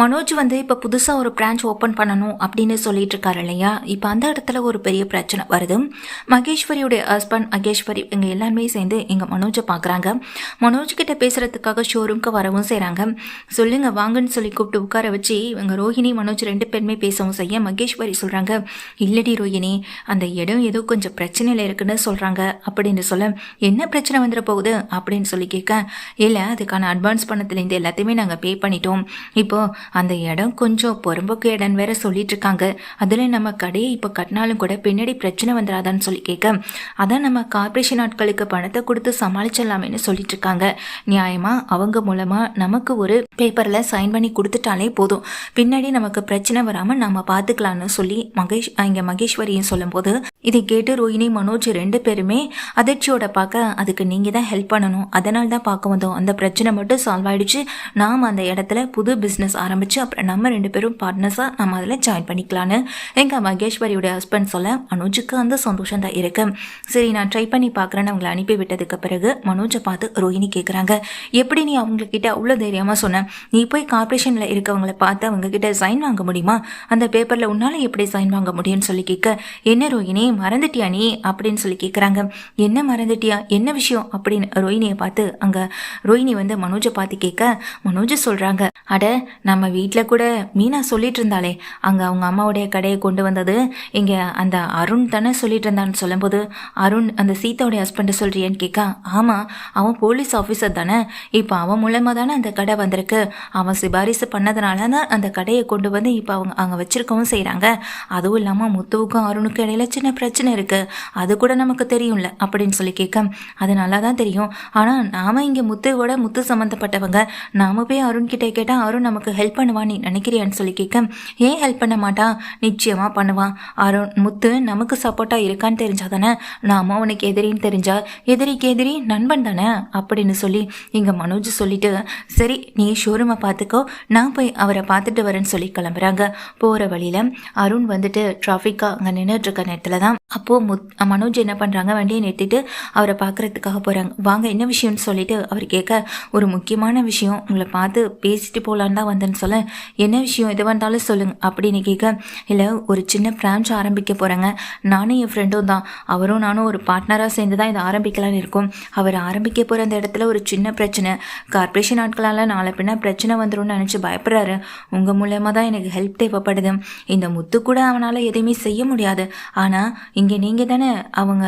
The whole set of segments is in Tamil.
மனோஜ் வந்து இப்போ புதுசாக ஒரு பிரான்ச் ஓப்பன் பண்ணணும் அப்படின்னு சொல்லிட்டு இருக்காரு இல்லையா? இப்போ அந்த இடத்துல ஒரு பெரிய பிரச்சனை வருது. மகேஸ்வரியுடைய ஹஸ்பண்ட் மகேஸ்வரி இவங்க எல்லாருமே சேர்ந்து எங்கள் மனோஜை பார்க்குறாங்க மனோஜ் கிட்ட பேசுறதுக்காக ஷோரூம்க்கு வரவும் செய்கிறாங்க சொல்லுங்க வாங்கன்னு சொல்லி கூப்பிட்டு உட்கார வச்சு இவங்க ரோஹிணி மனோஜ் ரெண்டு பேருமே பேசவும் செய்ய மகேஸ்வரி சொல்கிறாங்க இல்லடி ரோஹிணி அந்த இடம் ஏதோ கொஞ்சம் பிரச்சனையில் இருக்குன்னு சொல்கிறாங்க அப்படின்னு சொல்ல என்ன பிரச்சனை வந்துட போகுது? அப்படின்னு சொல்லி கேட்க இல்லை அதுக்கான அட்வான்ஸ் பணத்துலேருந்து எல்லாத்தையுமே நாங்கள் பே பண்ணிட்டோம். இப்போ அந்த இடம் கொஞ்சம் புறம்போக்கு இடம் வேற சொல்லிட்டு இருக்காங்க அதில் நம்ம கடையை இப்போ கட்டினாலும் கூட பின்னாடி பிரச்சனை வந்துடாதான்னு சொல்லி கேட்க அதான் நம்ம கார்பரேஷன் ஆட்களுக்கு பணத்தை கொடுத்து சமாளிச்சிடலாமேனு சொல்லிட்டு இருக்காங்க நியாயமா? அவங்க மூலமா நமக்கு ஒரு பேப்பர்ல சைன் பண்ணி கொடுத்துட்டாலே போதும். பின்னாடி நமக்கு பிரச்சனை வராம நம்ம பார்த்துக்கலான்னு சொல்லி மகேஷ் இங்க மகேஸ்வரியும் சொல்லும்போது இதை கேட்டு ரோஹினி மனோஜ் ரெண்டு பேருமே அதிர்ச்சியோட பார்க்க அதுக்கு நீங்க தான் ஹெல்ப் பண்ணணும். அதனால தான் பார்க்க வந்தோம். அந்த பிரச்சனை மட்டும் சால்வ் ஆயிடுச்சு. நாம் அந்த இடத்துல புது பிஸ்னஸ் ஆரம்பித்து அப்புறம் நம்ம ரெண்டு பேரும் பார்ட்னர்ஸாக நம்ம அதில் ஜாயின் பண்ணிக்கலான்னு எங்கள் மகேஸ்வரியோட ஹஸ்பண்ட் சொல்ல மனோஜுக்கு அந்த சந்தோஷம் தான் இருக்கு. சரி நான் ட்ரை பண்ணி பார்க்குறேன்னு அவங்களை அனுப்பி விட்டதுக்கு பிறகு மனோஜை பார்த்து ரோஹிணி கேட்குறாங்க எப்படி நீ அவங்கக்கிட்ட அவ்வளோ தைரியமாக சொன்ன? நீ போய் கார்பரேஷனில் இருக்கவங்கள பார்த்து அவங்கக்கிட்ட சைன் வாங்க முடியுமா? அந்த பேப்பரில் உன்னால் எப்படி சைன் வாங்க முடியும்னு சொல்லி கேட்க என்ன ரோஹிணி மறந்துட்டியா நீ? அப்படின்னு சொல்லி கேட்குறாங்க என்ன மறந்துட்டியா? என்ன விஷயம்? அப்படின்னு ரோஹிணியை பார்த்து அங்கே ரோஹிணி வந்து மனோஜை பார்த்து கேட்க மனோஜ் சொல்கிறாங்க அட நம்ம வீட்டில் கூட மீனா சொல்லிட்டு இருந்தாளே அங்கே அவங்க அம்மாவுடைய கடையை கொண்டு வந்தது. இங்கே அந்த அருண் தானே சொல்லிட்டு இருந்தான்னு சொல்லும்போது அருண் அந்த சீதாவுடைய ஹஸ்பண்டை சொல்கிறியான்னு கேட்க ஆமாம் அவன் போலீஸ் ஆஃபீஸர் தானே. இப்போ அவன் மூலமாக தானே அந்த கடை வந்திருக்கு. அவன் சிபாரிசு பண்ணதுனால தான் அந்த கடையை கொண்டு வந்து இப்போ அவங்க அங்கே வச்சுருக்கவும் செய்கிறாங்க அதுவும் இல்லாமல் முத்துவுக்கும் அருணுக்கும் இடையில சின்ன பிரச்சனை இருக்குது அது கூட நமக்கு தெரியும்ல அப்படின்னு சொல்லி கேட்க அது நல்லா தான் தெரியும். ஆனால் நாம் இங்கே முத்துவோட முத்து சம்மந்தப்பட்டவங்க நாம போய் அருண்கிட்ட கேட்டால் அருண் நமக்கு ஹெல்ப் பண்ணுவான் நீ நினைக்கிறியான்னு சொல்லி கேட்க ஏன் ஹெல்ப் பண்ண மாட்டான் நிச்சயமாக பண்ணுவான் அருண் முத்து நமக்கு சப்போர்ட்டாக இருக்கான்னு தெரிஞ்சா தானே? நாம அவனுக்கு எதிரின்னு தெரிஞ்சா எதிரிக்கு எதிரி நண்பன் தானே? அப்படின்னு சொல்லி இங்கே மனோஜ் சொல்லிட்டு சரி நீ ஷோரூமை பார்த்துக்கோ நான் போய் அவரை பார்த்துட்டு வரேன்னு சொல்லி கிளம்புறாங்க. போகிற வழியில் அருண் வந்துட்டு டிராஃபிக்காக அங்கே நின்றுட்டு இருக்க நேரத்தில் தான் அப்போது முத் மனோஜ் என்ன பண்ணுறாங்க வண்டியை நிறுத்திட்டு அவரை பார்க்குறதுக்காக போகிறாங்க வாங்க என்ன விஷயம்னு சொல்லிட்டு அவர் கேட்க ஒரு முக்கியமான விஷயம் உங்களை பார்த்து பேசிட்டு போகலான்னு தான் வந்தேன்னு சொல்ல என்ன விஷயம் எது வந்தாலும் சொல்லுங்க அப்படின்னு கேட்க இல்லை ஒரு சின்ன பிரான்ச் ஆரம்பிக்க போகிறேங்க நானும் என் ஃப்ரெண்டும் தான். அவரும் நானும் ஒரு பார்ட்னராக சேர்ந்து தான் இதை ஆரம்பிக்கலான்னு இருக்கோம். அவர் ஆரம்பிக்க போகிற அந்த இடத்துல ஒரு சின்ன பிரச்சனை. கார்ப்பரேஷன் ஆட்களால் நாளை பின்னா பிரச்சனை வந்துடும்னு நினச்சி பயப்படுறாரு. உங்கள் மூலயமா தான் எனக்கு ஹெல்ப் தேவைப்படுது. இந்த முத்து கூட அவனால் எதையுமே செய்ய முடியாது. ஆனால் இங்கே நீங்கள் தானே அவங்க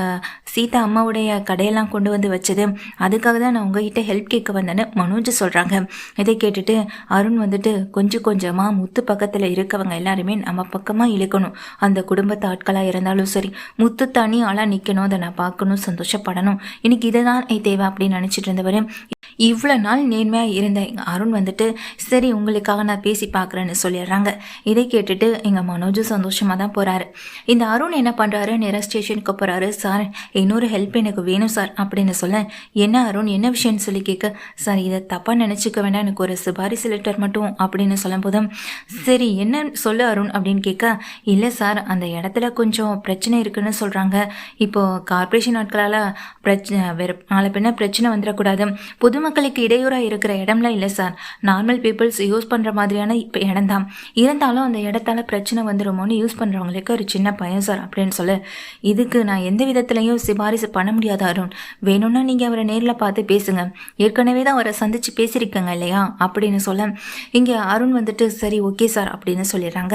சீதா அம்மாவுடைய கடையெல்லாம் கொண்டு வந்து வச்சது. அதுக்காக தான் நான் உங்ககிட்ட ஹெல்ப் கேட்க வந்தேன்னு மனோஜ் சொல்கிறாங்க இதை கேட்டுட்டு அருண் வந்துட்டு கொஞ்சம் கொஞ்சமாக முத்து பக்கத்தில் இருக்கவங்க எல்லாருமே நம்ம பக்கமாக இழுக்கணும். அந்த குடும்பத்து ஆட்களாக இருந்தாலும் சரி முத்து தனி ஆளாக நிற்கணும் அதை நான் பார்க்கணும் சந்தோஷப்படணும். இன்னைக்கு இதை தான் தேவை அப்படின்னு நினச்சிட்டு இருந்தவர் இவ்வளோ நாள் நேர்மையாக இருந்த எங்கள் அருண் வந்துட்டு சரி உங்களுக்காக நான் பேசி பார்க்குறேன்னு சொல்லிடுறாங்க. இதை கேட்டுட்டு எங்கள் மனோஜும் சந்தோஷமாக தான் போகிறாரு இந்த அருண் என்ன பண்ணுறாரு நேராக ஸ்டேஷனுக்கு போகிறாரு சார் இன்னொரு ஹெல்ப் எனக்கு வேணும் சார். அப்படின்னு சொல்ல என்ன அருண் என்ன விஷயம்னு சொல்லி கேட்க சார் இதை தப்பாக நினச்சிக்க வேண்டாம். எனக்கு ஒரு சிபாரிசு லெட்டர் மட்டும் அப்படின்னு சொல்லும் போதும் சரி என்ன சொல்லு அருண் அப்படின்னு கேட்க இல்லை சார் அந்த இடத்துல கொஞ்சம் பிரச்சனை இருக்குன்னு சொல்கிறாங்க இப்போது கார்ப்பரேஷன் ஆட்களால் பிரச்சனை வேறு நாளை பின்ன பிரச்சனை வந்துடக்கூடாது. பொதுமக்களுக்கு இடையூறாக இருக்கிற இடம்லாம் இல்லை சார். நார்மல் பீப்புள்ஸ் யூஸ் பண்ணுற மாதிரியான இப்போ இடம் தான் இருந்தாலும் அந்த இடத்தால பிரச்சனை வந்துடுமோன்னு யூஸ் பண்ணுறவங்களுக்கு ஒரு சின்ன பயம் சார் அப்படின்னு சொல்லு. இதுக்கு நான் எந்த விதத்துலையும் சிபாரிசு பண்ண முடியாத அருண். வேணும்னா நீங்கள் அவரை நேரில் பார்த்து பேசுங்க. ஏற்கனவே தான் அவரை சந்திச்சு பேசியிருக்கங்க இல்லையா? அப்படின்னு சொல்ல. இங்கே அருண் வந்துட்டு சரி ஓகே சார் அப்படின்னு சொல்லிடுறாங்க.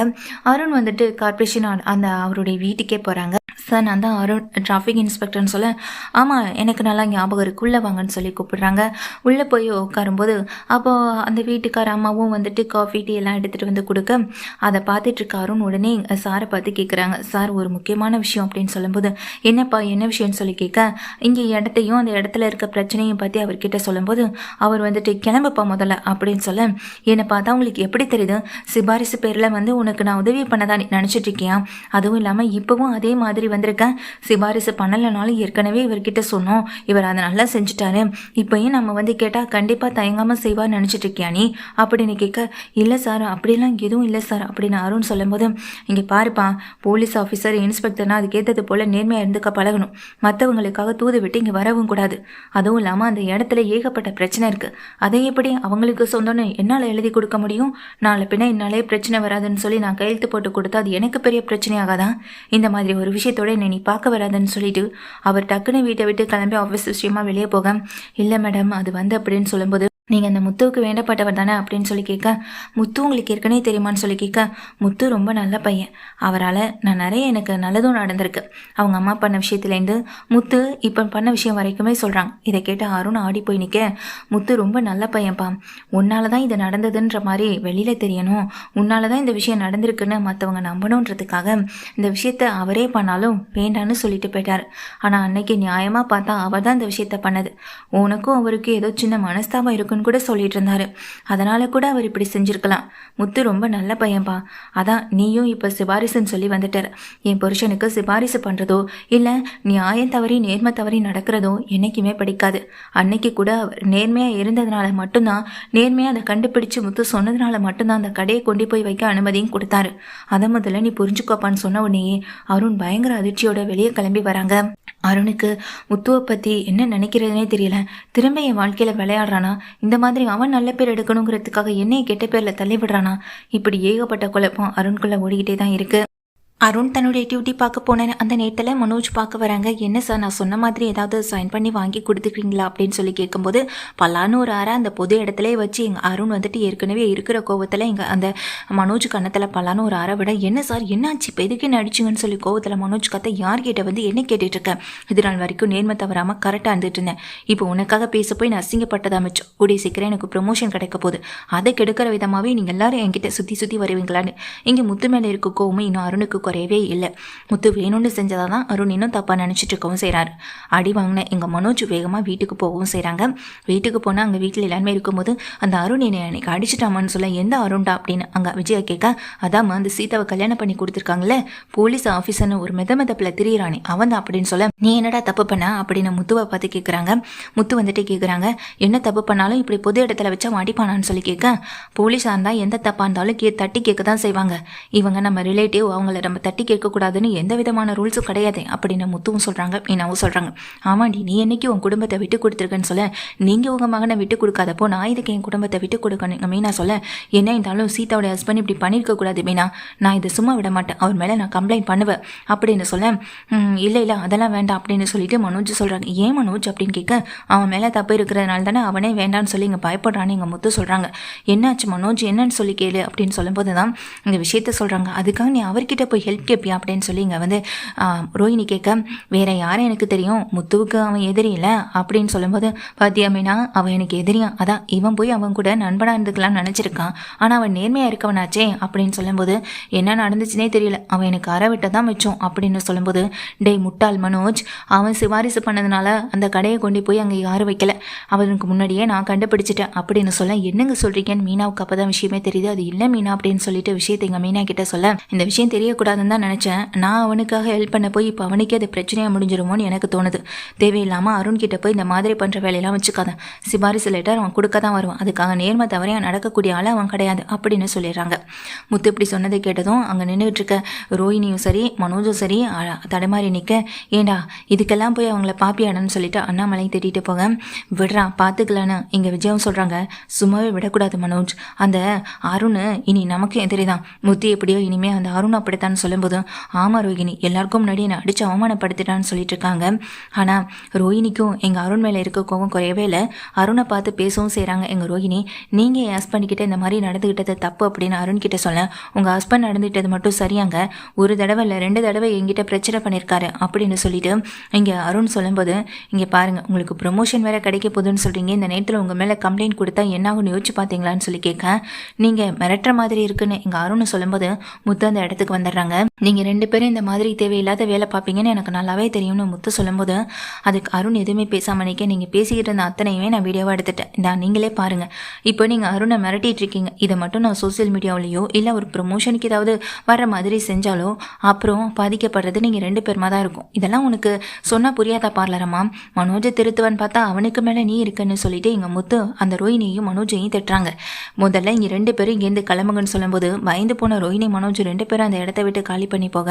அருண் வந்துட்டு கார்பரேஷன் அந்த அவருடைய வீட்டுக்கே போகிறாங்க சார் நான் தான் அருண் டிராஃபிக் இன்ஸ்பெக்டர்னு சொல்ல ஆமாம் எனக்கு நல்லா ஞாபகம் இருக்கு. உள்ளே வாங்கன்னு சொல்லி கூப்பிடுறாங்க. உள்ளே போய் உட்காரும்போது அப்போது அந்த வீட்டுக்கார அம்மாவும் வந்துட்டு காஃபி டீ எல்லாம் எடுத்துகிட்டு வந்து கொடுக்க அதை பார்த்துட்ருக்க அருண் உடனே சாரை பார்த்து கேட்குறாங்க சார் ஒரு முக்கியமான விஷயம் அப்படின்னு சொல்லும்போது என்னப்பா என்ன விஷயம்னு சொல்லி கேட்க இங்கே இடத்தையும் அந்த இடத்துல இருக்க பிரச்சனையும் பற்றி அவர்கிட்ட சொல்லும்போது அவர் வந்துட்டு கிளம்புப்பா முதல்ல அப்படின்னு சொல்ல என்னை பார்த்தா உங்களுக்கு எப்படி தெரியுது? சிபாரிசு பேரில் வந்து உனக்கு நான் உதவி பண்ணதான் நினச்சிட்ருக்கேன் அதுவும் இல்லாமல் இப்போவும் அதே மாதிரி வந்திருக்கேன். சிபாரிசு பண்ணலைனாலும் ஏற்கனவே இவர்கிட்ட சொன்னோம். இவர் அதை நல்லா செஞ்சுட்டாரு. இப்பயும் நம்ம வந்து கேட்டால் கண்டிப்பாக தயங்காமல் செய்வான்னு நினச்சிட்டு இருக்கியா நீ? அப்படின்னு கேட்க இல்லை சார் அப்படிலாம் எதுவும் இல்லை சார் அப்படின்னு அருண் சொல்லும்போது இங்கே பாருப்பா போலீஸ் ஆஃபீஸர் இன்ஸ்பெக்டர்னா அதுக்கேற்றது போல் நேர்மையாக இருந்துக்க பழகணும். மற்றவங்களுக்காக தூது விட்டு இங்கே வரவும் கூடாது. அதுவும் இல்லாமல் அந்த இடத்துல ஏகப்பட்ட பிரச்சனை இருக்குது அதை எப்படி அவங்களுக்கு சொந்தம்னு என்னால் எழுதி கொடுக்க முடியும்? நாளை பின்ன என்னாலே பிரச்சனை வராதுன்னு சொல்லி நான் கையெழுத்து போட்டு கொடுத்தா அது எனக்கு பெரிய பிரச்சனையாகாதான் இந்த மாதிரி ஒரு விஷயத்தோட என்னை நீ பார்க்க வராதுன்னு சொல்லிட்டு அவர் டக்குன்னு வீட்டை விட்டு கிளம்பி ஆஃபீஸ் விஷயமா வெளியே போக இல்லை மேடம் அது வந்து அப்படின்னு சொல்லும்போது நீங்கள் அந்த முத்துவுக்கு வேண்டப்பட்டவர் தானே அப்படின்னு சொல்லி கேட்க முத்து உங்களுக்கு ஏற்கனவே தெரியுமான்னு சொல்லி கேட்க முத்து ரொம்ப நல்ல பையன். அவரால் நான் நிறைய எனக்கு நல்லதும் நடந்திருக்கு. அவங்க அம்மா பண்ண விஷயத்துலேருந்து முத்து இப்போ பண்ண விஷயம் வரைக்குமே சொல்கிறாங்க இதை கேட்டு அருண் ஆடி போய் நிற்க முத்து ரொம்ப நல்ல பையன்ப்பா உன்னால தான் இது நடந்ததுன்ற மாதிரி வெளியில் தெரியணும். உன்னால தான் இந்த விஷயம் நடந்திருக்குன்னு மற்றவங்க நம்பணுன்றதுக்காக இந்த விஷயத்த அவரே பண்ணாலும் வேண்டான்னு சொல்லிட்டு போயிட்டார். ஆனால் அன்னைக்கு நியாயமாக பார்த்தா அவர் தான் இந்த விஷயத்த பண்ணது. உனக்கும் அவருக்கு ஏதோ சின்ன மனஸ்தாபம் இருக்கும் இருக்குன்னு கூட சொல்லிட்டு இருந்தாரு. அதனால கூட அவர் இப்படி செஞ்சிருக்கலாம். முத்து ரொம்ப நல்ல பையன்பா. அதான் நீயும் இப்போ சிபாரிசுன்னு சொல்லி வந்துட்டார். என் புருஷனுக்கு சிபாரிசு பண்ணுறதோ இல்லை நியாயம் தவறி நேர்மை தவறி நடக்கிறதோ என்னைக்குமே பிடிக்காது. அன்னைக்கு கூட அவர் நேர்மையாக இருந்ததுனால மட்டும்தான் நேர்மையாக அதை கண்டுபிடிச்சு முத்து சொன்னதுனால மட்டும்தான் அந்த கடையை கொண்டு போய் வைக்க அனுமதியும் கொடுத்தாரு. அதை முதல்ல நீ புரிஞ்சுக்கோப்பான்னு சொன்ன உடனேயே அருண் பயங்கர அதிர்ச்சியோட வெளியே கிளம்பி வராங்க. அருணுக்கு முத்துவை பற்றி என்ன நினைக்கிறதுனே தெரியல. திரும்ப என் வாழ்க்கையில் விளையாடுறானா? இந்த மாதிரி அவன் நல்ல பேர் எடுக்கணுங்கிறதுக்காக என்னைய கெட்ட பேரில் தள்ளிவிடுறானா? இப்படி ஏகப்பட்ட குழப்பம் அருண்குள்ளே ஓடிக்கிட்டே தான் இருக்குது அருண் தன்னுடைய டியூட்டி பார்க்க போன அந்த நேரத்தில் மனோஜ் பார்க்க வராங்க. என்ன சார் நான் சொன்ன மாதிரி ஏதாவது சைன் பண்ணி வாங்கி கொடுத்துக்கிறீங்களா? அப்படின்னு சொல்லி கேட்கும்போது பல்லான்னு ஒரு அரை அந்த பொது இடத்துல வச்சு எங்கள் அருண் வந்துட்டு ஏற்கனவே இருக்கிற கோவத்தில் எங்கள் அந்த மனோஜ் கன்னத்தில் பல்லான்னு ஒரு அரை விட என்ன சார் என்னாச்சு? இப்போ எதுக்கு என்ன அடிச்சுங்கன்னு சொல்லி கோவத்தில் மனோஜ் கத்த யார்கிட்ட வந்து என்ன கேட்டுட்டு இருக்கேன் இது நாள் வரைக்கும் நேர்மை தவறாமல் கரெக்டாக இருந்துட்டு இருந்தேன். இப்போ உனக்காக பேச போய் நான் அசிங்கப்பட்டதா அமைச்சோம் கூடிய சீக்கிரம் எனக்கு ப்ரொமோஷன் கிடைக்க போகுது. அதை கெடுக்கிற விதமாகவே நீங்கள் எல்லாரும் என்கிட்ட சுற்றி சுற்றி வருவீங்களான்னு. இங்கே முத்து மேலே இருக்க கோவமும் இன்னும் அருணுக்கு குறையவே இல்லை. முத்து வேணும்னு செஞ்சதாக தான் அருண் இன்னும் தப்பாக நினச்சிட்டு இருக்கவும் செய்கிறாரு அடி வாங்கின எங்கள் மனோஜ் வேகமாக வீட்டுக்கு போகவும் செய்கிறாங்க வீட்டுக்கு போனால் அங்கே வீட்டில் எல்லாருமே இருக்கும்போது அந்த அருண் என்னை அன்னைக்கு அடிச்சிட்டாமான்னு சொல்ல எந்த அருண்டா? அப்படின்னு அங்கே விஜயா கேட்க அதாம்மா அந்த சீதாவை கல்யாணம் பண்ணி கொடுத்துருக்காங்களே போலீஸ் ஆஃபீஸர்னு ஒரு மெத மெதப்பில் திரியிறானே அவன் தான் அப்படின்னு சொல்ல நீ என்னடா தப்பு பண்ண? அப்படின்னு முத்துவை பார்த்து கேட்குறாங்க முத்து வந்துட்டு கேட்குறாங்க என்ன தப்பு பண்ணாலும் இப்படி பொது இடத்துல வச்சா மாட்டிப்பானான்னு சொல்லி கேட்க போலீஸாக இருந்தால் எந்த தப்பாக இருந்தாலும் கே தட்டி கேட்க தான் செய்வாங்க. இவங்க நம்ம ரிலேட்டிவ் அவங்கள நம்ம நம்ம தட்டி கேட்கக்கூடாதுன்னு எந்த விதமான ரூல்ஸும் கிடையாது அப்படின்னு முத்துவும் சொல்கிறாங்க மீனாவும் சொல்கிறாங்க ஆமாண்டி நீ என்னைக்கு உன் குடும்பத்தை விட்டு கொடுத்துருக்கேன்னு சொல்ல? நீங்கள் உங்கள் மகனை விட்டு கொடுக்காதப்போ நான் இதுக்கு என் குடும்பத்தை விட்டு கொடுக்கணுங்க மீனா சொல்ல என்ன இருந்தாலும் சீதாவுடைய ஹஸ்பண்ட் இப்படி பண்ணியிருக்கக்கூடாது மீனா. நான் இதை சும்மா விட மாட்டேன். அவர் மேலே நான் கம்ப்ளைண்ட் பண்ணுவேன் அப்படின்னு சொல்ல இல்லை இல்லை அதெல்லாம் வேண்டாம் அப்படின்னு சொல்லிட்டு மனோஜ் சொல்கிறாங்க ஏன் மனோஜ்? அப்படின்னு கேட்க அவன் மேலே தப்பு இருக்கிறதுனால தானே அவனே வேண்டான்னு சொல்லி இங்கே பயப்படுறான்னு எங்கள் முத்து சொல்கிறாங்க என்னாச்சு மனோஜ்? என்னன்னு சொல்லி கேளு அப்படின்னு சொல்லும்போது தான் இந்த விஷயத்த சொல்கிறாங்க அதுக்காக நீ அவர்கிட்ட போய் ஹெல்ப் கேப்பியா அப்படின்னு சொல்லி இங்கே வந்து ரோஹிணி கேட்க வேற யாரும் எனக்கு தெரியும்? முத்துவுக்கு அவன் எதிரி இல்லை? அப்படின்னு சொல்லும்போது பாத்தியா மீனா அவன் எனக்கு எதிரியா? அதான் இவன் போய் அவன் கூட நண்பனாக இருந்துக்கலாம்னு நினச்சிருக்கான். ஆனால் அவன் நேர்மையாக இருக்கவனாச்சே அப்படின்னு சொல்லும்போது என்ன நடந்துச்சுனே தெரியல. அவன் எனக்கு அற விட்ட தான் மிச்சம். அப்படின்னு சொல்லும்போது டேய் முட்டாள் மனோஜ் அவன் சிபாரிசு பண்ணதுனால அந்த கடையை கொண்டு போய் அங்கே யாரும் வைக்கல. அவனுக்கு முன்னாடியே நான் கண்டுபிடிச்சிட்டேன். அப்படின்னு சொல்ல என்னங்க சொல்கிறீங்கன்னு மீனாவுக்கு அப்போ தான் விஷயமே தெரியுது. அது இல்லை மீனா. அப்படின்னு சொல்லிட்டு விஷயத்தை எங்கள் மீனா கிட்ட சொல்ல இந்த விஷயம் தெரியக்கூடாது. தெரியக்கூடாதுன்னு தான் நினச்சேன். நான் அவனுக்காக ஹெல்ப் பண்ண போய் இப்போ அவனுக்கே அது பிரச்சனையாக முடிஞ்சிருமோன்னு எனக்கு தோணுது. தேவையில்லாமல் அருண் கிட்ட போய் இந்த மாதிரி பண்ணுற வேலையெல்லாம் வச்சுக்காத. சிபாரிசு லெட்டர் அவன் கொடுக்க தான் வருவான். அதுக்காக நேர்மை தவறையாக நடக்கக்கூடிய ஆள் அவன் கிடையாது அப்படின்னு சொல்லிடுறாங்க. முத்து இப்படி சொன்னதை கேட்டதும் அங்கே நின்றுட்டு இருக்க ரோஹினியும் சரி மனோஜும் சரி தடைமாறி நிற்க ஏண்டா இதுக்கெல்லாம் போய் அவங்கள பாப்பியாடன்னு சொல்லிட்டு அண்ணாமலை திட்டிட்டு போக? விடுறான் பார்த்துக்கலான்னு இங்கே விஜயம் சொல்கிறாங்க சும்மாவே விடக்கூடாது மனோஜ். அந்த அருண் இனி நமக்கு எதிரி தான். முத்து எப்படியோ இனிமேல் அந்த அருண் அப்படித்தான் சொல்லும்போது ஆமாம் ரோஹிணி எல்லாருக்கும் முன்னாடி என்னை அடித்து அவமானப்படுத்திட்டான்னு சொல்லிட்டு இருக்காங்க ஆனால் ரோஹினிக்கும் எங்கள் அருண் மேலே இருக்க கோவம் குறையவே இல்லை. அருணை பார்த்து பேசவும் செய்கிறாங்க எங்கள் ரோஹிணி நீங்கள் என் ஹஸ்பண்ட் கிட்ட இந்த மாதிரி நடந்துக்கிட்டது தப்பு அப்படின்னு அருண் கிட்ட சொல்ல உங்கள் ஹஸ்பண்ட் நடந்துக்கிட்டது மட்டும் சரியாங்க. ஒரு தடவை இல்லை ரெண்டு தடவை எங்கிட்ட பிரச்சனை பண்ணியிருக்காரு அப்படின்னு சொல்லிட்டு இங்கே அருண் சொல்லும்போது இங்கே பாருங்கள் உங்களுக்கு ப்ரொமோஷன் வேறு கிடைக்க போகுதுன்னு சொல்கிறீங்க இந்த நேரத்தில் உங்கள் மேலே கம்ப்ளைண்ட் கொடுத்தா என்னாகும்னு யோசிச்சு பார்த்தீங்களான்னு சொல்லி கேட்க நீங்கள் மிரட்டுற மாதிரி இருக்குன்னு எங்கள் அருண் சொல்லும்போது முத்து அந்த இடத்துக்கு வந்துடுறாங்க. இருக்காங்க நீங்கள் ரெண்டு பேரும் இந்த மாதிரி தேவையில்லாத வேலை பார்ப்பீங்கன்னு எனக்கு நல்லாவே தெரியும்னு முத்து சொல்லும்போது அதுக்கு அருண் எதுவுமே பேசாம நிற்க நீங்கள் பேசிக்கிட்டு இருந்த அத்தனையுமே நான் வீடியோவாக எடுத்துட்டேன். நான் நீங்களே பாருங்கள் இப்போ நீங்கள் அருணை மிரட்டிட்டு இருக்கீங்க. இதை மட்டும் நான் சோஷியல் மீடியாவிலையோ இல்லை ஒரு ப்ரொமோஷனுக்கு ஏதாவது வர மாதிரி செஞ்சாலோ அப்புறம் பாதிக்கப்படுறது நீங்கள் ரெண்டு பேருமா தான் இருக்கும். இதெல்லாம் உனக்கு சொன்னால் புரியாதா பார்லரம்மா மனோஜை திருத்துவன் பார்த்தா அவனுக்கு மேலே நீ இருக்குன்னு சொல்லிட்டு எங்கள் முத்து அந்த ரோஹினியையும் மனோஜையும் திட்டுறாங்க. முதல்ல இங்கே ரெண்டு பேரும் இங்கேருந்து கிளம்புங்கன்னு சொல்லும்போது பயந்து போன ரோஹினி மனோஜ் ரெண்டு பேரும் அந்த இடத்த விட்டு காலி பண்ணி போக.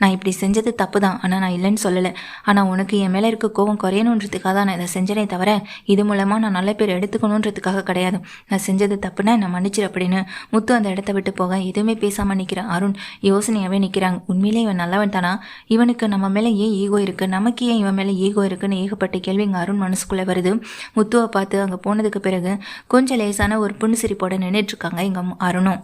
நான் இப்படி செஞ்சது தப்பு தான் ஆனால் நான் இல்லைன்னு சொல்லலை. ஆனால் உனக்கு என் மேலே இருக்க கோவம் குறையணுன்றதுக்காக தான் நான் இதை செஞ்சனே தவிர இது மூலமாக நான் நல்ல பேர் எடுத்துக்கணுன்றதுக்காக கிடையாது. நான் செஞ்சது தப்புன்னா நான் மன்னிச்சிரு அப்படின்னு முத்து அந்த இடத்த விட்டு போக எதுவுமே பேசாமல் நிற்கிற அருண் யோசனையாகவே நிற்கிறாங்க உண்மையிலே இவன் நல்லவன் தானா? இவனுக்கு நம்ம மேலே ஏன் ஈகோ இருக்குது நமக்கு ஏன் இவன் மேலே ஈகோ இருக்குன்னு ஏகப்பட்ட கேள்வி இங்கே அருண் மனசுக்குள்ளே வருது. முத்துவை பார்த்து அங்கே போனதுக்கு பிறகு கொஞ்சம் லேசான ஒரு புன்சிரிப்போட நின்றுட்டு இருக்காங்க இங்கே அருணும்.